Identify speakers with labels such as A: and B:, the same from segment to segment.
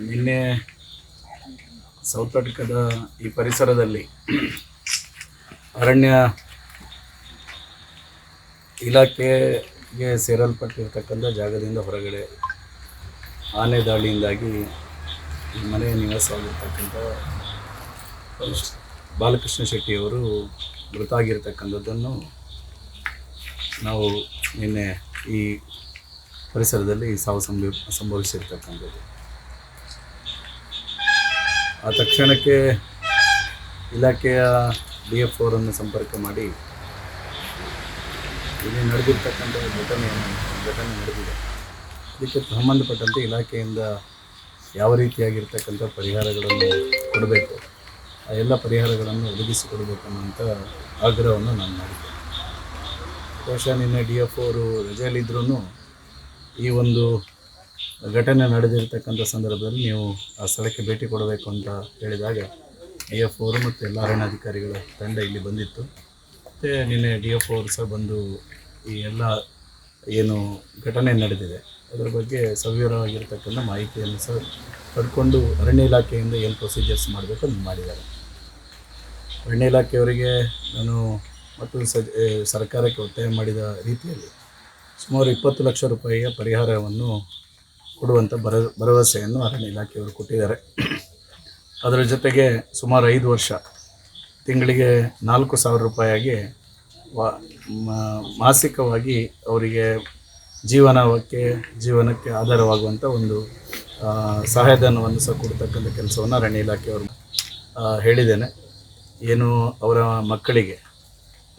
A: ನಿನ್ನೆ ಸೌತ್ ಆಫ್ರಿಕಾದ ಈ ಪರಿಸರದಲ್ಲಿ ಅರಣ್ಯ ಇಲಾಖೆಗೆ ಸೇರಲ್ಪಟ್ಟಿರ್ತಕ್ಕಂಥ ಜಾಗದಿಂದ ಹೊರಗಡೆ ಆನೆ ದಾಳಿಯಿಂದಾಗಿ ಈ ಮನೆಯ ನಿವಾಸವಾಗಿರ್ತಕ್ಕಂಥ ಬಾಲಕೃಷ್ಣ ಶೆಟ್ಟಿಯವರು ಮೃತ ಆಗಿರತಕ್ಕಂಥದ್ದನ್ನು ನಾವು ನಿನ್ನೆ ಈ ಪರಿಸರದಲ್ಲಿ ಸಾವು ಸಂಭವ ಸಂಭವಿಸಿರ್ತಕ್ಕಂಥದ್ದು. ಆ ತಕ್ಷಣಕ್ಕೆ ಇಲಾಖೆಯ ಡಿ ಎಫ್ ಅವರನ್ನು ಸಂಪರ್ಕ ಮಾಡಿ ಇಲ್ಲಿ ನಡೆದಿರ್ತಕ್ಕಂಥ ಘಟನೆಯನ್ನು ಘಟನೆ ನಡೆದಿದೆ. ಇದಕ್ಕೆ ಸಂಬಂಧಪಟ್ಟಂತೆ ಇಲಾಖೆಯಿಂದ ಯಾವ ರೀತಿಯಾಗಿರ್ತಕ್ಕಂಥ ಪರಿಹಾರಗಳನ್ನು ಕೊಡಬೇಕು, ಆ ಎಲ್ಲ ಪರಿಹಾರಗಳನ್ನು ಒದಗಿಸಿಕೊಡಬೇಕನ್ನುವಂಥ ಆಗ್ರಹವನ್ನು ನಾನು ಮಾಡಿದ್ದೇನೆ. ಬಹುಶಃ ನಿನ್ನೆ ಡಿ ಎಫ್ ಅವರು ರಜೆಯಲ್ಲಿದ್ದರೂ ಈ ಒಂದು ಘಟನೆ ನಡೆದಿರ್ತಕ್ಕಂಥ ಸಂದರ್ಭದಲ್ಲಿ ನೀವು ಆ ಸ್ಥಳಕ್ಕೆ ಭೇಟಿ ಕೊಡಬೇಕು ಅಂತ ಹೇಳಿದಾಗ ಡಿ ಎಫ್ ಅವರು ಮತ್ತು ಎಲ್ಲ ಅರಣ್ಯಾಧಿಕಾರಿಗಳ ತಂಡ ಇಲ್ಲಿ ಬಂದಿತ್ತು. ಮತ್ತು ನಿನ್ನೆ ಡಿ ಎಫ್ ಅವರು ಸಹ ಬಂದು ಈ ಎಲ್ಲ ಏನು ಘಟನೆ ನಡೆದಿದೆ. ಅದರ ಬಗ್ಗೆ ಸವಿವರವಾಗಿರ್ತಕ್ಕಂಥ ಮಾಹಿತಿಯನ್ನು ಸಹ ಪಡ್ಕೊಂಡು ಅರಣ್ಯ ಇಲಾಖೆಯಿಂದ ಏನು ಪ್ರೊಸೀಜರ್ಸ್ ಮಾಡಬೇಕು ಅದನ್ನು ಮಾಡಿದ್ದಾರೆ. ಅರಣ್ಯ ಇಲಾಖೆಯವರಿಗೆ ನಾನು ಮತ್ತು ಸಜ್ ಸರ್ಕಾರಕ್ಕೆ ಒತ್ತಾಯ ಮಾಡಿದ ರೀತಿಯಲ್ಲಿ ಸುಮಾರು ಇಪ್ಪತ್ತು ಲಕ್ಷ ರೂಪಾಯಿಯ ಪರಿಹಾರವನ್ನು ಕೊಡುವಂಥ ಭರ ಭರವಸೆಯನ್ನು ಅರಣ್ಯ ಇಲಾಖೆಯವರು ಕೊಟ್ಟಿದ್ದಾರೆ. ಅದರ ಜೊತೆಗೆ ಸುಮಾರು ಐದು ವರ್ಷ, ತಿಂಗಳಿಗೆ ನಾಲ್ಕು ಸಾವಿರ ರೂಪಾಯಿಯಾಗಿ ವಾ ಮಾಸಿಕವಾಗಿ ಅವರಿಗೆ ಜೀವನಕ್ಕೆ ಜೀವನಕ್ಕೆ ಆಧಾರವಾಗುವಂಥ ಒಂದು ಸಹಾಯಧನವನ್ನು ಸಹ ಕೊಡ್ತಕ್ಕಂಥ ಕೆಲಸವನ್ನು ಅರಣ್ಯ ಇಲಾಖೆಯವರು ಹೇಳಿದ್ದೇನೆ. ಏನು ಅವರ ಮಕ್ಕಳಿಗೆ,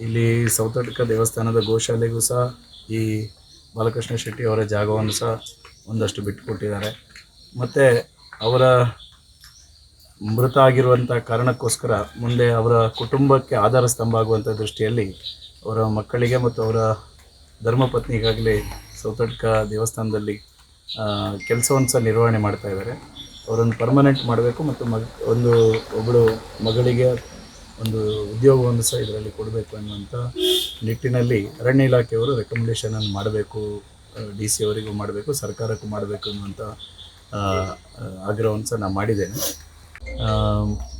A: ಇಲ್ಲಿ ಸೌತಡ್ಕ ದೇವಸ್ಥಾನದ ಗೋಶಾಲೆಗೂ ಸಹ ಈ ಬಾಲಕೃಷ್ಣ ಶೆಟ್ಟಿ ಅವರ ಜಾಗವನ್ನು ಸಹ ಒಂದಷ್ಟು ಬಿಟ್ಟುಕೊಟ್ಟಿದ್ದಾರೆ. ಮತ್ತು ಅವರ ಮೃತ ಆಗಿರುವಂಥ ಕಾರಣಕ್ಕೋಸ್ಕರ ಮುಂದೆ ಅವರ ಕುಟುಂಬಕ್ಕೆ ಆಧಾರ ಸ್ತಂಭ ಆಗುವಂಥ ದೃಷ್ಟಿಯಲ್ಲಿ ಅವರ ಮಕ್ಕಳಿಗೆ ಮತ್ತು ಅವರ ಧರ್ಮಪತ್ನಿಗಾಗಲಿ ಸೌತಡ್ಕ ದೇವಸ್ಥಾನದಲ್ಲಿ ಕೆಲಸವನ್ನು ಸಹ ನಿರ್ವಹಣೆ ಮಾಡ್ತಾ ಇದ್ದಾರೆ. ಅವರನ್ನು ಪರ್ಮನೆಂಟ್ ಮಾಡಬೇಕು ಮತ್ತು ಮಗ, ಒಂದು ಒಬ್ಬಳು ಮಗಳಿಗೆ ಒಂದು ಉದ್ಯೋಗವನ್ನು ಸಹ ಇದರಲ್ಲಿ ಕೊಡಬೇಕು ಅನ್ನುವಂಥ ನಿಟ್ಟಿನಲ್ಲಿ ಅರಣ್ಯ ಇಲಾಖೆಯವರು ರೆಕಮೆಂಡೇಷನನ್ನು ಮಾಡಬೇಕು. ಡಿ ಸಿ ಅವರಿಗೂ ಮಾಡಬೇಕು, ಸರ್ಕಾರಕ್ಕೂ ಮಾಡಬೇಕು ಅನ್ನುವಂಥ ಆಗ್ರಹವನ್ನು ಸಹ ನಾನು ಮಾಡಿದ್ದೇನೆ.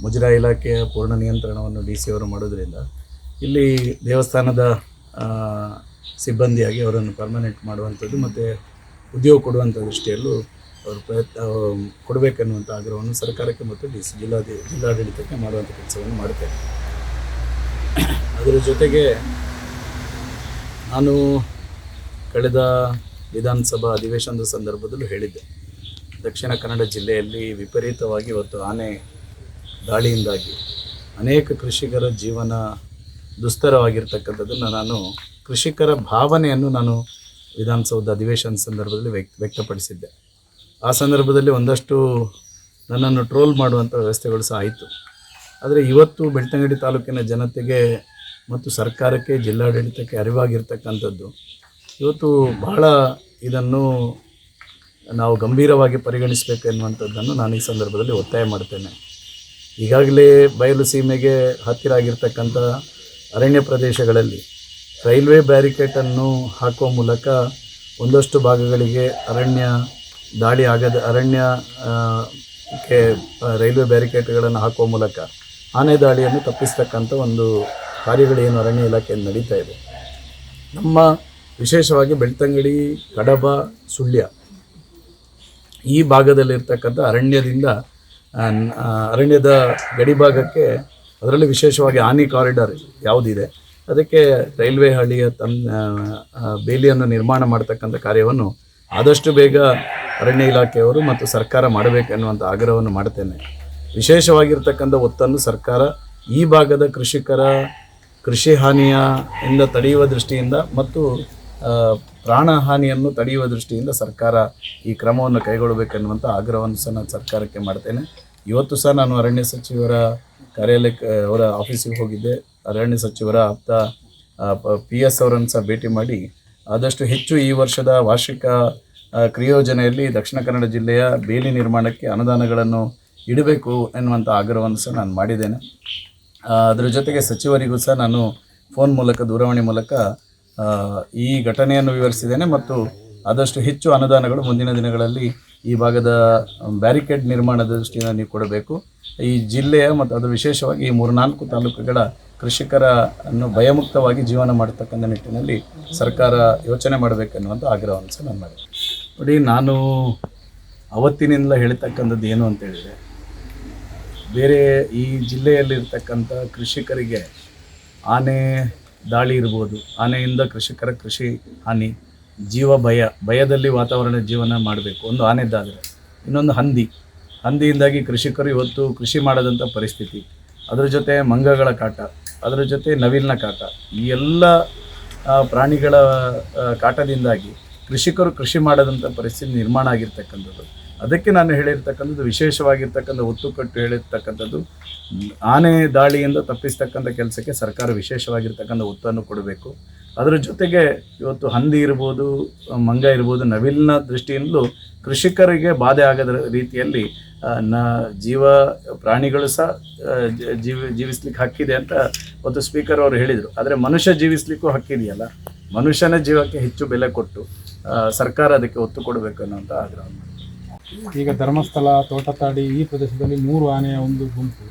A: ಮುಜರಾಯಿ ಇಲಾಖೆಯ ಪೂರ್ಣ ನಿಯಂತ್ರಣವನ್ನು ಡಿ ಸಿ ಅವರು ಮಾಡೋದ್ರಿಂದ ಇಲ್ಲಿ ದೇವಸ್ಥಾನದ ಸಿಬ್ಬಂದಿಯಾಗಿ ಅವರನ್ನು ಪರ್ಮನೆಂಟ್ ಮಾಡುವಂಥದ್ದು ಮತ್ತು ಉದ್ಯೋಗ ಕೊಡುವಂಥ ದೃಷ್ಟಿಯಲ್ಲೂ ಅವರು ಪ್ರಯತ್ನ ಕೊಡಬೇಕನ್ನುವಂಥ ಆಗ್ರಹವನ್ನು ಸರ್ಕಾರಕ್ಕೆ ಮತ್ತು ಡಿ ಸಿ ಜಿಲ್ಲಾಧಿ, ಜಿಲ್ಲಾಡಳಿತಕ್ಕೆ ಮಾಡುವಂಥ ಕೆಲಸವನ್ನು ಮಾಡುತ್ತೇನೆ. ಅದರ ಜೊತೆಗೆ ನಾನು ಕಳೆದ ವಿಧಾನಸಭಾ ಅಧಿವೇಶನದ ಸಂದರ್ಭದಲ್ಲೂ ಹೇಳಿದ್ದೆ. ದಕ್ಷಿಣ ಕನ್ನಡ ಜಿಲ್ಲೆಯಲ್ಲಿ ವಿಪರೀತವಾಗಿ ಇವತ್ತು ಆನೆ ದಾಳಿಯಿಂದಾಗಿ ಅನೇಕ ಕೃಷಿಕರ ಜೀವನ ದುಸ್ತರವಾಗಿರ್ತಕ್ಕಂಥದ್ದನ್ನು ನಾನು ಕೃಷಿಕರ ಭಾವನೆಯನ್ನು ನಾನು ವಿಧಾನಸೌಧ ಅಧಿವೇಶನ ಸಂದರ್ಭದಲ್ಲಿ ವ್ಯಕ್ತ, ವ್ಯಕ್ತಪಡಿಸಿದ್ದೆ. ಆ ಸಂದರ್ಭದಲ್ಲಿ ಒಂದಷ್ಟು ನನ್ನನ್ನು ಟ್ರೋಲ್ ಮಾಡುವಂಥ ವ್ಯವಸ್ಥೆಗಳು ಸಹ ಆಯಿತು. ಆದರೆ ಇವತ್ತು ಬೆಳ್ತಂಗಡಿ ತಾಲೂಕಿನ ಜನತೆಗೆ ಮತ್ತು ಸರ್ಕಾರಕ್ಕೆ ಜಿಲ್ಲಾಡಳಿತಕ್ಕೆ ಅರಿವಾಗಿರ್ತಕ್ಕಂಥದ್ದು ಇವತ್ತು ಬಹಳ ಇದನ್ನು ನಾವು ಗಂಭೀರವಾಗಿ ಪರಿಗಣಿಸಬೇಕು ಎನ್ನುವಂಥದ್ದನ್ನು ನಾನು ಈ ಸಂದರ್ಭದಲ್ಲಿ ಒತ್ತಾಯ ಮಾಡ್ತೇನೆ. ಈಗಾಗಲೇ ಬಯಲು ಸೀಮೆಗೆ ಹತ್ತಿರ ಆಗಿರ್ತಕ್ಕಂಥ ಅರಣ್ಯ ಪ್ರದೇಶಗಳಲ್ಲಿ ರೈಲ್ವೆ ಬ್ಯಾರಿಕೇಟನ್ನು ಹಾಕುವ ಮೂಲಕ ಒಂದಷ್ಟು ಭಾಗಗಳಿಗೆ ಅರಣ್ಯ ದಾಳಿ ಆಗದ ಅರಣ್ಯ ಆ, ಕ್ಕೆ ರೈಲ್ವೆ ಬ್ಯಾರಿಕೇಟ್ಗಳನ್ನು ಹಾಕುವ ಮೂಲಕ ಆನೆ ದಾಳಿಯನ್ನು ತಪ್ಪಿಸ್ತಕ್ಕಂಥ ಒಂದು ಕಾರ್ಯಗಳೇನು ಅರಣ್ಯ ಇಲಾಖೆಯಲ್ಲಿ ನಡೀತಾ ಇದೆ. ನಮ್ಮ ವಿಶೇಷವಾಗಿ ಬೆಳ್ತಂಗಡಿ, ಕಡಬ, ಸುಳ್ಯ. ಈ ಭಾಗದಲ್ಲಿರ್ತಕ್ಕಂಥ ಅರಣ್ಯದಿಂದ ಅರಣ್ಯದ ಗಡಿ ಭಾಗಕ್ಕೆ ಅದರಲ್ಲಿ ವಿಶೇಷವಾಗಿ ಆನಿ ಕಾರಿಡಾರ್ ಯಾವುದಿದೆ, ಅದಕ್ಕೆ ರೈಲ್ವೆ ಹಳ್ಳಿಯ ತನ್ನ ಬೇಲಿಯನ್ನು ನಿರ್ಮಾಣ ಮಾಡ್ತಕ್ಕಂಥ ಕಾರ್ಯವನ್ನು ಆದಷ್ಟು ಬೇಗ ಅರಣ್ಯ ಇಲಾಖೆಯವರು ಮತ್ತು ಸರ್ಕಾರ ಮಾಡಬೇಕೆನ್ನುವಂಥ ಆಗ್ರಹವನ್ನು ಮಾಡ್ತೇನೆ. ವಿಶೇಷವಾಗಿರ್ತಕ್ಕಂಥ ಒತ್ತನ್ನು ಸರ್ಕಾರ ಈ ಭಾಗದ ಕೃಷಿಕರ ಕೃಷಿ ಹಾನಿಯ ಇಂದ ತಡೆಯುವ ದೃಷ್ಟಿಯಿಂದ ಮತ್ತು ಆ, ಪ್ರಾಣ ಹಾನಿಯನ್ನು ತಡೆಯುವ ದೃಷ್ಟಿಯಿಂದ ಸರ್ಕಾರ ಈ ಕ್ರಮವನ್ನು ಕೈಗೊಳ್ಳಬೇಕೆನ್ನುವಂಥ ಆಗ್ರಹವನ್ನು ಸಹ ನಾನು ಸರ್ಕಾರಕ್ಕೆ ಮಾಡ್ತೇನೆ. ಇವತ್ತು ಸಹ ನಾನು ಅರಣ್ಯ ಸಚಿವರ ಕಾರ್ಯಾಲಯಕ್ಕೆ ಅವರ ಆಫೀಸಿಗೆ ಹೋಗಿದ್ದೆ. ಅರಣ್ಯ ಸಚಿವರ ಆಪ್ತ ಪಿ ಎಸ್ ಅವರನ್ನು ಸಹ ಭೇಟಿ ಮಾಡಿ ಆದಷ್ಟು ಹೆಚ್ಚು ಈ ವರ್ಷದ ವಾರ್ಷಿಕ ಕ್ರಿಯೋಜನೆಯಲ್ಲಿ ದಕ್ಷಿಣ ಕನ್ನಡ ಜಿಲ್ಲೆಯ ಬೇಲಿ ನಿರ್ಮಾಣಕ್ಕೆ ಅನುದಾನಗಳನ್ನು ಇಡಬೇಕು ಎನ್ನುವಂಥ ಆಗ್ರಹವನ್ನು ಸಹ ನಾನು ಮಾಡಿದ್ದೇನೆ. ಅದರ ಜೊತೆಗೆ ಸಚಿವರಿಗೂ ಸಹ ನಾನು ಫೋನ್ ಮೂಲಕ ದೂರವಾಣಿ ಮೂಲಕ ಈ ಘಟನೆಯನ್ನು ವಿವರಿಸಿದ್ದೇನೆ ಮತ್ತು ಆದಷ್ಟು ಹೆಚ್ಚು ಅನುದಾನಗಳು ಮುಂದಿನ ದಿನಗಳಲ್ಲಿ ಈ ಭಾಗದ ಬ್ಯಾರಿಕೇಡ್ ನಿರ್ಮಾಣದ ದೃಷ್ಟಿಯಿಂದ ನೀವು ಕೊಡಬೇಕು. ಈ ಜಿಲ್ಲೆಯ ಮತ್ತು ಅದು ವಿಶೇಷವಾಗಿ ಈ ಮೂರ್ನಾಲ್ಕು ತಾಲೂಕುಗಳ ಕೃಷಿಕರ ಅನ್ನು ಭಯಮುಕ್ತವಾಗಿ ಜೀವನ ಮಾಡತಕ್ಕಂಥ ನಿಟ್ಟಿನಲ್ಲಿ ಸರ್ಕಾರ ಯೋಚನೆ ಮಾಡಬೇಕೆನ್ನುವಂಥ ಆಗ್ರಹವನ್ನು ಸಹ ನಾನು ಮಾಡಿದೆ. ನೋಡಿ, ನಾನು ಅವತ್ತಿನಿಂದ ಹೇಳ್ತಕ್ಕಂಥದ್ದು ಏನು ಅಂತ ಹೇಳಿದರೆ, ಬೇರೆ ಈ ಜಿಲ್ಲೆಯಲ್ಲಿರ್ತಕ್ಕಂಥ ಕೃಷಿಕರಿಗೆ ಆನೆ ದಾಳಿ ಇರ್ಬೋದು. ಆನೆಯಿಂದ ಕೃಷಿಕರ ಕೃಷಿ ಹಾನಿ. ಜೀವ ಭಯ. ಭಯದಲ್ಲಿ ವಾತಾವರಣ ಜೀವನ ಮಾಡಬೇಕು. ಒಂದು ಆನೆದ್ದಾದರೆ. ಇನ್ನೊಂದು ಹಂದಿ. ಹಂದಿಯಿಂದಾಗಿ ಕೃಷಿಕರು ಇವತ್ತು ಕೃಷಿ ಮಾಡದಂಥ ಪರಿಸ್ಥಿತಿ. ಅದರ ಜೊತೆ ಮಂಗಗಳ ಕಾಟ. ಅದರ ಜೊತೆ ನವಿಲಿನ ಕಾಟ. ಈ ಎಲ್ಲ ಪ್ರಾಣಿಗಳ ಕಾಟದಿಂದಾಗಿ ಕೃಷಿಕರು ಕೃಷಿ ಮಾಡದಂಥ ಪರಿಸ್ಥಿತಿ ನಿರ್ಮಾಣ ಆಗಿರ್ತಕ್ಕಂಥದ್ದು. ಅದಕ್ಕೆ ನಾನು ಹೇಳಿರ್ತಕ್ಕಂಥದ್ದು, ವಿಶೇಷವಾಗಿರ್ತಕ್ಕಂಥ ಒತ್ತು ಕಟ್ಟು ಹೇಳಿರ್ತಕ್ಕಂಥದ್ದು, ಆನೆ ದಾಳಿಯಿಂದ ತಪ್ಪಿಸ್ತಕ್ಕಂಥ ಕೆಲಸಕ್ಕೆ ಸರ್ಕಾರ ವಿಶೇಷವಾಗಿರ್ತಕ್ಕಂಥ ಒತ್ತನ್ನು ಕೊಡಬೇಕು. ಅದರ ಜೊತೆಗೆ ಇವತ್ತು ಹಂದಿ ಇರ್ಬೋದು, ಮಂಗ ಇರ್ಬೋದು, ನವಿಲಿನ ದೃಷ್ಟಿಯಿಂದಲೂ ಕೃಷಿಕರಿಗೆ ಬಾಧೆ ಆಗದ ರೀತಿಯಲ್ಲಿ ನ ಜೀವ ಪ್ರಾಣಿಗಳು ಸಹ ಜೀವಿ ಜೀವ, ಜೀವಿಸ್ಲಿಕ್ಕೆ ಹಕ್ಕಿದೆ ಅಂತ ಒಂದು ಸ್ಪೀಕರ್ ಅವರು ಹೇಳಿದರು. ಆದರೆ ಮನುಷ್ಯ ಜೀವಿಸ್ಲಿಕ್ಕೂ ಹಕ್ಕಿದೆಯಲ್ಲ, ಮನುಷ್ಯನ ಜೀವಕ್ಕೆ ಹೆಚ್ಚು ಬೆಲೆ ಕೊಟ್ಟು ಸರ್ಕಾರ ಅದಕ್ಕೆ ಒತ್ತು ಕೊಡಬೇಕು ಅನ್ನೋಂಥ ಆಗ್ರಹ
B: ಈಗ ಧರ್ಮಸ್ಥಳ, ತೋಟತಾಡಿ ಈ ಪ್ರದೇಶದಲ್ಲಿ ಮೂರು ಆನೆಯ ಒಂದು ಗುಂಪು.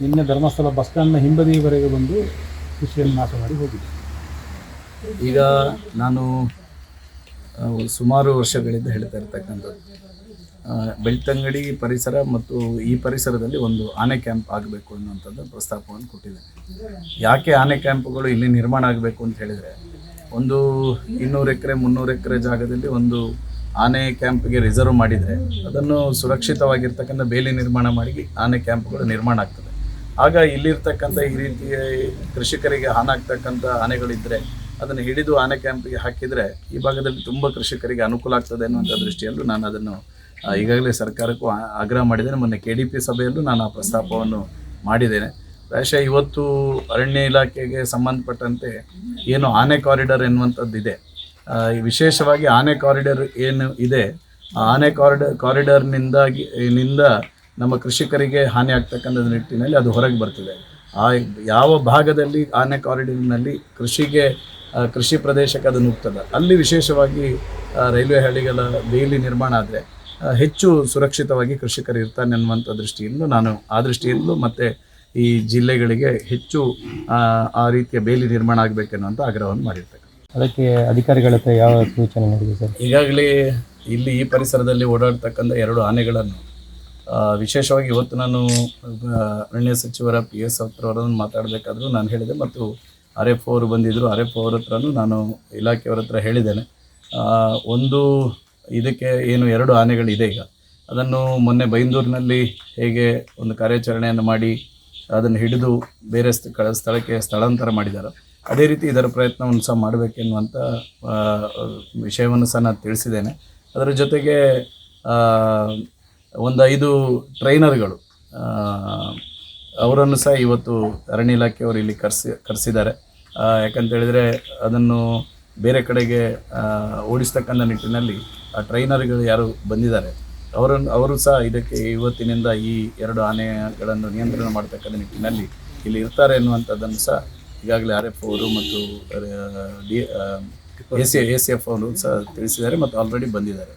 B: ನಿನ್ನೆ ಧರ್ಮಸ್ಥಳ ಬಸ್ ಸ್ಟ್ಯಾಂಡ್ನ ಹಿಂಬದಿಯವರೆಗೆ ಬಂದು ಕೃಷಿಯನ್ನು ನಾಶ ಮಾಡಿ ಹೋಗಿದೆ.
A: ಈಗ ನಾನು ಸುಮಾರು ವರ್ಷಗಳಿಂದ ಹೇಳ್ತಾ ಇರ್ತಕ್ಕಂಥದ್ದು. ಬೆಳ್ತಂಗಡಿ ಪರಿಸರ ಮತ್ತು ಈ ಪರಿಸರದಲ್ಲಿ ಒಂದು ಆನೆ ಕ್ಯಾಂಪ್ ಆಗಬೇಕು ಅನ್ನುವಂಥದ್ದು ಪ್ರಸ್ತಾಪವನ್ನು ಕೊಟ್ಟಿದೆ. ಯಾಕೆ ಆನೆ ಕ್ಯಾಂಪ್ಗಳು ಇಲ್ಲಿ ನಿರ್ಮಾಣ ಆಗಬೇಕು ಅಂತ ಹೇಳಿದರೆ, ಒಂದು ಇನ್ನೂರು ಎಕರೆ, ಮುನ್ನೂರು ಎಕರೆ ಜಾಗದಲ್ಲಿ ಒಂದು ಆನೆ ಕ್ಯಾಂಪ್ಗೆ ರಿಸರ್ವ್ ಮಾಡಿದರೆ ಅದನ್ನು ಸುರಕ್ಷಿತವಾಗಿರ್ತಕ್ಕಂಥ ಬೇಲಿ ನಿರ್ಮಾಣ ಮಾಡಿ ಆನೆ ಕ್ಯಾಂಪ್ಗಳು ನಿರ್ಮಾಣ ಆಗ್ತದೆ. ಆಗ ಇಲ್ಲಿರ್ತಕ್ಕಂಥ ಈ ರೀತಿಯ ಕೃಷಿಕರಿಗೆ ಹಾನಾಗ್ತಕ್ಕಂಥ ಆನೆಗಳಿದ್ದರೆ ಅದನ್ನು ಹಿಡಿದು ಆನೆ ಕ್ಯಾಂಪಿಗೆ ಹಾಕಿದರೆ ಈ ಭಾಗದಲ್ಲಿ ತುಂಬ ಕೃಷಿಕರಿಗೆ ಅನುಕೂಲ ಆಗ್ತದೆ ಅನ್ನುವಂಥ ದೃಷ್ಟಿಯಲ್ಲೂ ನಾನು ಅದನ್ನು ಈಗಾಗಲೇ ಸರ್ಕಾರಕ್ಕೂ ಆಗ್ರಹ ಮಾಡಿದ್ದೇನೆ. ಮೊನ್ನೆ ಕೆ ಡಿ ಪಿ ಸಭೆಯಲ್ಲೂ ನಾನು ಆ ಪ್ರಸ್ತಾಪವನ್ನು ಮಾಡಿದ್ದೇನೆ. ಪ್ರಾಯಶಃ ಇವತ್ತು ಅರಣ್ಯ ಇಲಾಖೆಗೆ ಸಂಬಂಧಪಟ್ಟಂತೆ ಏನು ಆನೆ ಕಾರಿಡಾರ್ ಎನ್ನುವಂಥದ್ದು ಇದೆ ವಿಶೇಷವಾಗಿ ಆನೆ ಕಾರಿಡಾರ್ ಏನು ಇದೆ, ಆ ಆನೆ ಕಾರಿಡಾರ್ ಕಾರಿಡಾರ್ನಿಂದಾಗಿ, ನಿಂದ ನಮ್ಮ ಕೃಷಿಕರಿಗೆ ಹಾನಿ ಆಗ್ತಕ್ಕಂಥ ನಿಟ್ಟಿನಲ್ಲಿ ಅದು ಹೊರಗೆ ಬರ್ತದೆ. ಆ ಯಾವ ಭಾಗದಲ್ಲಿ ಆನೆ ಕಾರಿಡಾರ್ನಲ್ಲಿ ಕೃಷಿಗೆ ಕೃಷಿ ಪ್ರದೇಶಕ್ಕೆ ಅದು ನುಗ್ತದೆ ಅಲ್ಲಿ ವಿಶೇಷವಾಗಿ ರೈಲ್ವೆ ಹಳಿಗಳ ಬೇಲಿ ನಿರ್ಮಾಣ ಆದರೆ ಹೆಚ್ಚು ಸುರಕ್ಷಿತವಾಗಿ ಕೃಷಿಕರು ಇರ್ತಾನೆ ಅನ್ನುವಂಥ ದೃಷ್ಟಿಯಿಂದ ನಾನು ಆ ದೃಷ್ಟಿಯಿಂದಲೂ ಮತ್ತು ಈ ಜಿಲ್ಲೆಗಳಿಗೆ ಹೆಚ್ಚು ಆ ರೀತಿಯ ಬೇಲಿ ನಿರ್ಮಾಣ ಆಗಬೇಕೆನ್ನುವಂಥ ಆಗ್ರಹವನ್ನು ಮಾಡಿರ್ತೇನೆ.
C: ಅದಕ್ಕೆ ಅಧಿಕಾರಿಗಳ ಹತ್ರ ಯಾವ ಸೂಚನೆ ನೀಡಿದೆ ಸರ್?
A: ಈಗಾಗಲೇ ಇಲ್ಲಿ ಈ ಪರಿಸರದಲ್ಲಿ ಓಡಾಡ್ತಕ್ಕಂಥ ಎರಡು ಆನೆಗಳನ್ನು ವಿಶೇಷವಾಗಿ ಇವತ್ತು ನಾನು ಅರಣ್ಯ ಸಚಿವರ ಪಿ ಎಸ್ ಹತ್ರವರನ್ನು ಮಾತಾಡಬೇಕಾದ್ರೂ ನಾನು ಹೇಳಿದೆ ಮತ್ತು ಆರ್ ಎಫ್ ಅವರು ಬಂದಿದ್ದರು. ಆರ್ ಎಫ್ ಅವ್ರ ಹತ್ರನೂ ನಾನು ಇಲಾಖೆಯವರ ಹತ್ರ ಹೇಳಿದ್ದೇನೆ. ಒಂದು ಇದಕ್ಕೆ ಏನು ಎರಡು ಆನೆಗಳಿದೆ ಈಗ. ಅದನ್ನು ಮೊನ್ನೆ ಬೈಂದೂರಿನಲ್ಲಿ ಹೇಗೆ ಒಂದು ಕಾರ್ಯಾಚರಣೆಯನ್ನು ಮಾಡಿ ಅದನ್ನು ಹಿಡಿದು ಬೇರೆ ಸ್ಥ- ಸ್ಥಳಕ್ಕೆ ಸ್ಥಳಾಂತರ ಮಾಡಿದ್ದಾರೆ. ಅದೇ ರೀತಿ ಇದರ ಪ್ರಯತ್ನವನ್ನು ಸಹ ಮಾಡಬೇಕೆನ್ನುವಂಥ ವಿಷಯವನ್ನು ಸಹ ನಾನು ತಿಳಿಸಿದ್ದೇನೆ. ಅದರ ಜೊತೆಗೆ ಒಂದು ಐದು ಟ್ರೈನರ್ಗಳು ಅವರನ್ನು ಸಹ ಇವತ್ತು ಅರಣ್ಯ ಇಲಾಖೆಯವರು ಇಲ್ಲಿ ಕರೆಸಿ, ಕರೆಸಿದ್ದಾರೆ. ಯಾಕಂತೇಳಿದರೆ ಅದನ್ನು ಬೇರೆ ಕಡೆಗೆ ಓಡಿಸ್ತಕ್ಕಂಥ ನಿಟ್ಟಿನಲ್ಲಿ ಆ ಟ್ರೈನರ್ಗಳು ಯಾರು ಬಂದಿದ್ದಾರೆ, ಅವರನ್ನು, ಅವರು ಸಹ ಇದಕ್ಕೆ ಇವತ್ತಿನಿಂದ ಈ ಎರಡು ಆನೆಗಳನ್ನು ನಿಯಂತ್ರಣ ಮಾಡ್ತಕ್ಕಂಥ ನಿಟ್ಟಿನಲ್ಲಿ ಇಲ್ಲಿ ಇರ್ತಾರೆ ಎನ್ನುವಂಥದ್ದನ್ನು ಸಹ ಈಗಾಗಲೇ ಆರ್ ಎಫ್ ಅವರು ಮತ್ತು D A A C F ಅವರು ಸಹ ತಿಳಿಸಿದ್ದಾರೆ ಮತ್ತು ಆಲ್ರೆಡಿ ಬಂದಿದ್ದಾರೆ.